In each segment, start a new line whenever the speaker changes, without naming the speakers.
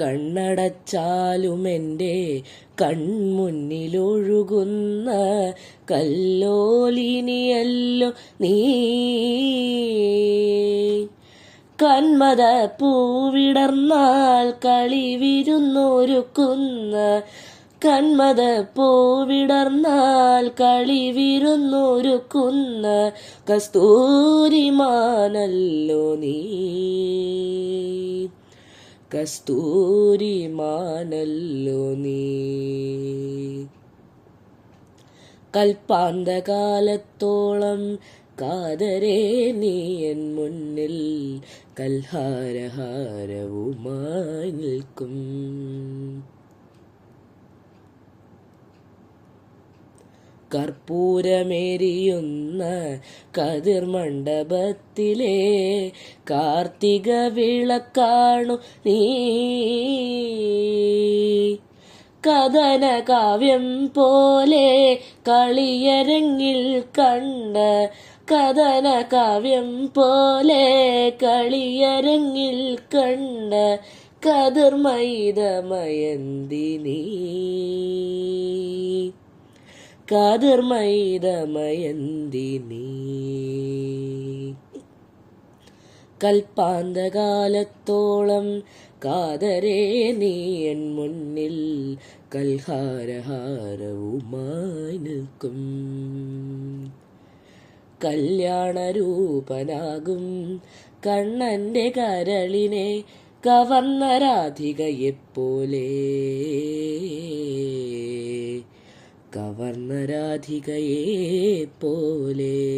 കണ്ണടച്ചാലുമെന്റെ കൺമുന്നിലൊഴുകുന്ന കല്ലോലിനിയല്ലോ നീ. കന്മത പൂവിടർന്നാൽ കളി വിരുന്നൊരുക്കുന്ന കന്മത പൂവിടർന്നാൽ കളി വിരുന്നൊരുക്കുന്ന കസ്തൂരിമാനല്ലോ നീ. കസ്തൂരിമാനല്ലോ നീ. കൽപ്പാന്തകാലത്തോളം കാതരേ നീ എൻ മുന്നിൽ കൽഹാരഹാരവുമായി നിൽക്കും. കർപ്പൂരമേരിയുന്ന കതിർമണ്ഡപത്തിലെ കാർത്തിക വിളക്കാണു നീ. കഥന കാവ്യം പോലെ കളിയരങ്ങിൽ കണ്ട കഥന കാവ്യം പോലെ കളിയരങ്ങിൽ കണ്ട കതിർമൈതമയന്തി നീ കതിർമൈതമയന്തി നീ. കൽപ്പാന്തകാലത്തോളം കാതരേ നീ എൻ മുന്നിൽ കൽഹാരഹാരവുമായി നിൽക്കും കല്യാണരൂപനാകും കണ്ണന്റെ കരളിനെ കവർന്ന രാധികയെപ്പോലെ കവർന്ന രാധികയെ പോലെ.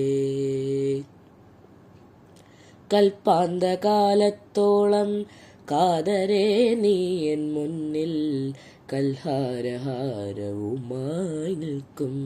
കൽപ്പാന്തകാലത്തോളം കാതരേ നീ എൻ മുന്നിൽ കൽഹാരഹാരവുമായി നിൽക്കും.